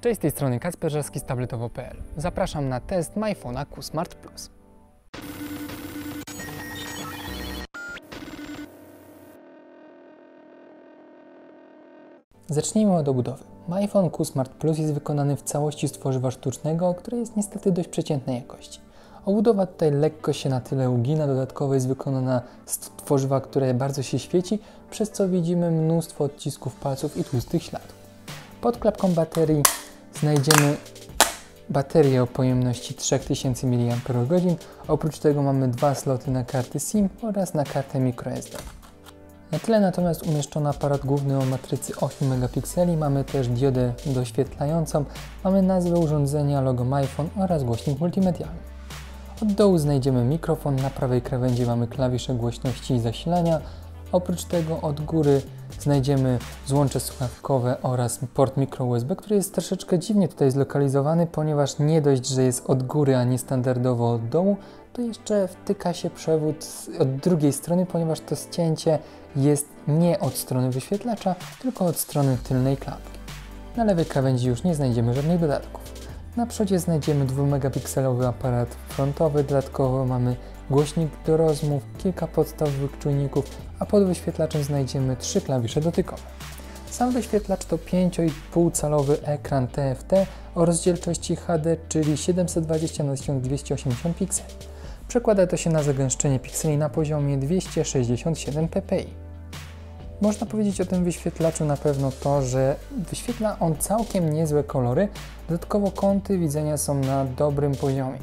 Cześć, z tej strony Kacper Żelski z tabletowo.pl. Zapraszam na test MyPhone'a Q Smart Plus. Zacznijmy od obudowy. MyPhone Q Smart Plus jest wykonany w całości z tworzywa sztucznego, które jest niestety dość przeciętnej jakości. Obudowa tutaj lekko się na tyle ugina, dodatkowo jest wykonana z tworzywa, które bardzo się świeci, przez co widzimy mnóstwo odcisków palców i tłustych śladów. Pod klapką baterii znajdziemy baterię o pojemności 3000 mAh. Oprócz tego mamy dwa sloty na karty SIM oraz na kartę microSD. Na tyle natomiast umieszczono aparat główny o matrycy 8 megapikseli, mamy też diodę doświetlającą, mamy nazwę urządzenia, logo MyPhone oraz głośnik multimedialny. Od dołu znajdziemy mikrofon, na prawej krawędzi mamy klawisze głośności i zasilania, Oprócz tego od góry znajdziemy złącze słuchawkowe oraz port micro USB, który jest troszeczkę dziwnie tutaj zlokalizowany, ponieważ nie dość, że jest od góry, a nie standardowo od dołu, to jeszcze wtyka się przewód od drugiej strony, ponieważ to ścięcie jest nie od strony wyświetlacza, tylko od strony tylnej klapki. Na lewej krawędzi już nie znajdziemy żadnych dodatków. Na przodzie znajdziemy 2-megapikselowy aparat frontowy, dodatkowo mamy głośnik do rozmów, kilka podstawowych czujników, a pod wyświetlaczem znajdziemy trzy klawisze dotykowe. Sam wyświetlacz to 5,5 calowy ekran TFT o rozdzielczości HD, czyli 720 na 1280 pikseli. Przekłada to się na zagęszczenie pikseli na poziomie 267 ppi. Można powiedzieć o tym wyświetlaczu na pewno to, że wyświetla on całkiem niezłe kolory, dodatkowo kąty widzenia są na dobrym poziomie.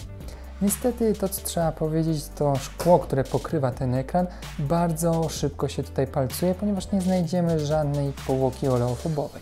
Niestety to co trzeba powiedzieć to szkło, które pokrywa ten ekran bardzo szybko się tutaj palcuje, ponieważ nie znajdziemy żadnej powłoki oleofobowej.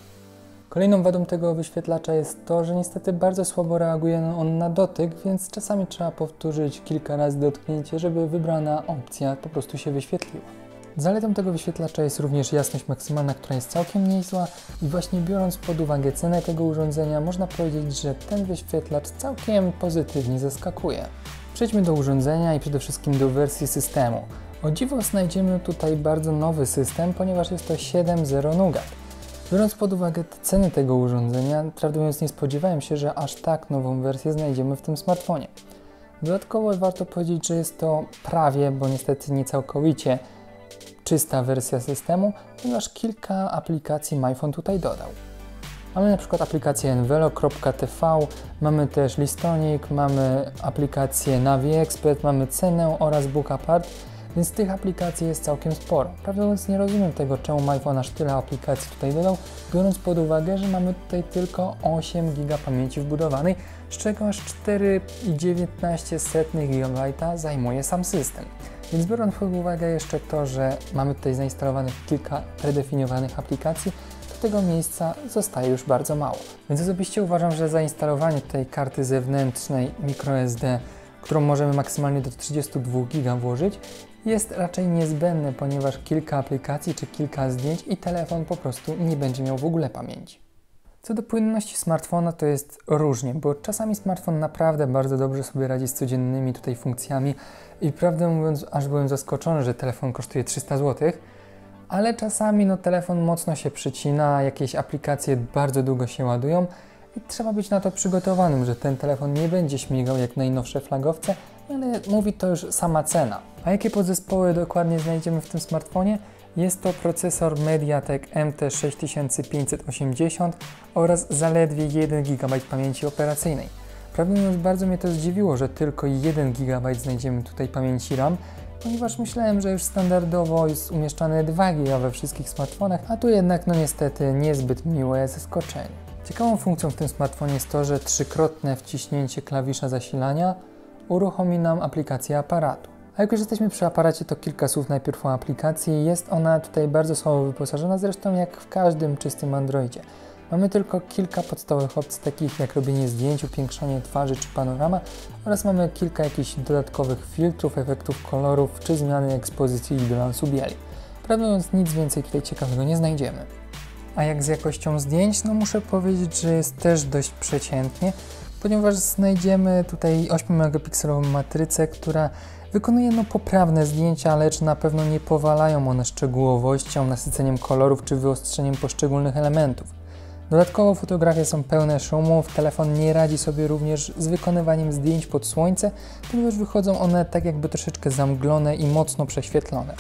Kolejną wadą tego wyświetlacza jest to, że niestety bardzo słabo reaguje on na dotyk, więc czasami trzeba powtórzyć kilka razy dotknięcie, żeby wybrana opcja po prostu się wyświetliła. Zaletą tego wyświetlacza jest również jasność maksymalna, która jest całkiem niezła i właśnie biorąc pod uwagę cenę tego urządzenia, można powiedzieć, że ten wyświetlacz całkiem pozytywnie zaskakuje. Przejdźmy do urządzenia i przede wszystkim do wersji systemu. O dziwo znajdziemy tutaj bardzo nowy system, ponieważ jest to 7.0 Nougat. Biorąc pod uwagę ceny tego urządzenia, prawdę mówiąc nie spodziewałem się, że aż tak nową wersję znajdziemy w tym smartfonie. Dodatkowo warto powiedzieć, że jest to prawie, bo niestety nie całkowicie, czysta wersja systemu, ponieważ kilka aplikacji MyPhone tutaj dodał. Mamy na przykład aplikację envelo.tv, mamy też Listonik, mamy aplikację Navi Expert, mamy cenę oraz Book Apart, więc tych aplikacji jest całkiem sporo. Prawdę mówiąc nie rozumiem tego, czemu MyPhone aż tyle aplikacji tutaj dodał, biorąc pod uwagę, że mamy tutaj tylko 8 GB pamięci wbudowanej, z czego aż 4,19 GB zajmuje sam system. Więc biorąc pod uwagę jeszcze to, że mamy tutaj zainstalowanych kilka predefiniowanych aplikacji, to tego miejsca zostaje już bardzo mało. Więc osobiście uważam, że zainstalowanie tej karty zewnętrznej microSD, którą możemy maksymalnie do 32 GB włożyć, jest raczej niezbędne, ponieważ kilka aplikacji czy kilka zdjęć i telefon po prostu nie będzie miał w ogóle pamięci. Co do płynności smartfona to jest różnie, bo czasami smartfon naprawdę bardzo dobrze sobie radzi z codziennymi tutaj funkcjami i prawdę mówiąc aż byłem zaskoczony, że telefon kosztuje 300 zł, ale czasami no, telefon mocno się przycina, jakieś aplikacje bardzo długo się ładują i trzeba być na to przygotowanym, że ten telefon nie będzie śmigał jak najnowsze flagowce, ale mówi to już sama cena. A jakie podzespoły dokładnie znajdziemy w tym smartfonie? Jest to procesor MediaTek MT6580 oraz zaledwie 1 GB pamięci operacyjnej. Prawdę mówiąc, bardzo mnie to zdziwiło, że tylko 1 GB znajdziemy tutaj pamięci RAM, ponieważ myślałem, że już standardowo jest umieszczane 2 GB we wszystkich smartfonach, a tu jednak no niestety niezbyt miłe zaskoczenie. Ciekawą funkcją w tym smartfonie jest to, że trzykrotne wciśnięcie klawisza zasilania uruchomi nam aplikację aparatu. A jak już jesteśmy przy aparacie, to kilka słów najpierw o aplikacji. Jest ona tutaj bardzo słabo wyposażona, zresztą jak w każdym czystym Androidzie. Mamy tylko kilka podstawowych opcji, takich jak robienie zdjęć, upiększanie twarzy czy panorama oraz mamy kilka jakichś dodatkowych filtrów, efektów kolorów czy zmiany ekspozycji i bilansu bieli. Prawdę mówiąc, nic więcej tutaj ciekawego nie znajdziemy. A jak z jakością zdjęć? No muszę powiedzieć, że jest też dość przeciętnie, ponieważ znajdziemy tutaj 8 megapikselową matrycę, która wykonuje no poprawne zdjęcia, lecz na pewno nie powalają one szczegółowością, nasyceniem kolorów czy wyostrzeniem poszczególnych elementów. Dodatkowo fotografie są pełne szumów, telefon nie radzi sobie również z wykonywaniem zdjęć pod słońce, ponieważ wychodzą one tak jakby troszeczkę zamglone i mocno prześwietlone.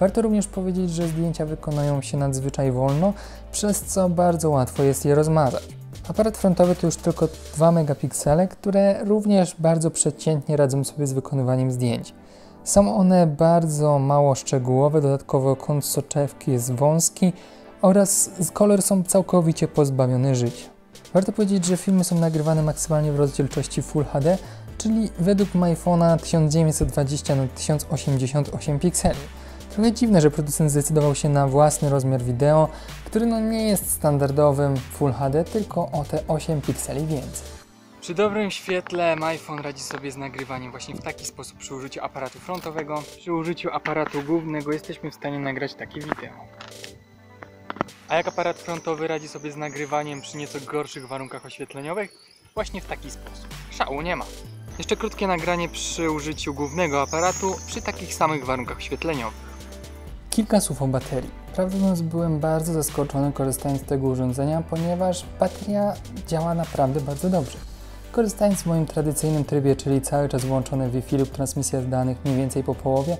Warto również powiedzieć, że zdjęcia wykonują się nadzwyczaj wolno, przez co bardzo łatwo jest je rozmazać. Aparat frontowy to już tylko 2 megapiksele, które również bardzo przeciętnie radzą sobie z wykonywaniem zdjęć. Są one bardzo mało szczegółowe, dodatkowo kąt soczewki jest wąski oraz kolor są całkowicie pozbawione życia. Warto powiedzieć, że filmy są nagrywane maksymalnie w rozdzielczości Full HD, czyli według MyPhone'a 1920 x 1088 pikseli. Trochę dziwne, że producent zdecydował się na własny rozmiar wideo, który no nie jest standardowym Full HD, tylko o te 8 pikseli więcej. Przy dobrym świetle iPhone radzi sobie z nagrywaniem właśnie w taki sposób przy użyciu aparatu frontowego. Przy użyciu aparatu głównego jesteśmy w stanie nagrać takie wideo. A jak aparat frontowy radzi sobie z nagrywaniem przy nieco gorszych warunkach oświetleniowych? Właśnie w taki sposób. Szału nie ma. Jeszcze krótkie nagranie przy użyciu głównego aparatu przy takich samych warunkach oświetleniowych. Kilka słów o baterii. Prawdę mówiąc, byłem bardzo zaskoczony korzystając z tego urządzenia, ponieważ bateria działa naprawdę bardzo dobrze. Korzystając w moim tradycyjnym trybie, czyli cały czas włączone Wi-Fi lub transmisja danych mniej więcej po połowie,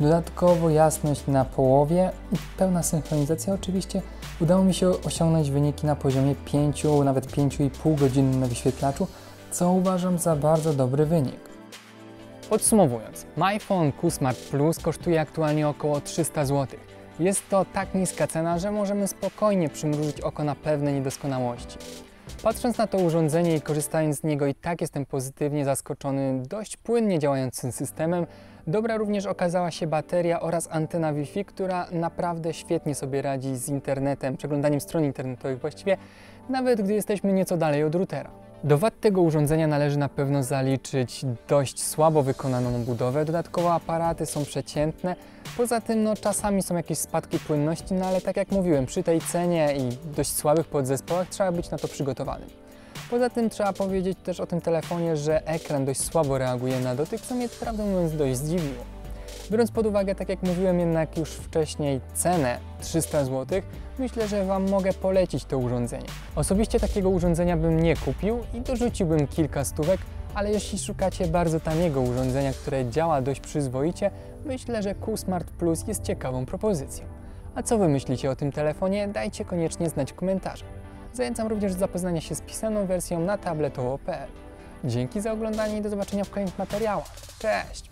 dodatkowo jasność na połowie i pełna synchronizacja oczywiście, udało mi się osiągnąć wyniki na poziomie 5, nawet 5,5 godziny na wyświetlaczu, co uważam za bardzo dobry wynik. Podsumowując, MyPhone Q Smart Plus kosztuje aktualnie około 300 zł. Jest to tak niska cena, że możemy spokojnie przymrużyć oko na pewne niedoskonałości. Patrząc na to urządzenie i korzystając z niego i tak jestem pozytywnie zaskoczony dość płynnie działającym systemem. Dobra również okazała się bateria oraz antena Wi-Fi, która naprawdę świetnie sobie radzi z internetem, przeglądaniem stron internetowych właściwie, nawet gdy jesteśmy nieco dalej od routera. Do wad tego urządzenia należy na pewno zaliczyć dość słabo wykonaną budowę, dodatkowo aparaty są przeciętne, poza tym no, czasami są jakieś spadki płynności, no ale tak jak mówiłem, przy tej cenie i dość słabych podzespołach trzeba być na to przygotowanym. Poza tym trzeba powiedzieć też o tym telefonie, że ekran dość słabo reaguje na dotyk, co mnie prawdę mówiąc dość zdziwiło. Biorąc pod uwagę, tak jak mówiłem jednak już wcześniej, cenę 300 zł, myślę, że Wam mogę polecić to urządzenie. Osobiście takiego urządzenia bym nie kupił i dorzuciłbym kilka stówek, ale jeśli szukacie bardzo taniego urządzenia, które działa dość przyzwoicie, myślę, że Q-Smart Plus jest ciekawą propozycją. A co Wy myślicie o tym telefonie? Dajcie koniecznie znać w komentarzach. Zachęcam również do zapoznania się z pisaną wersją na tabletowo.pl. Dzięki za oglądanie i do zobaczenia w kolejnych materiałach. Cześć!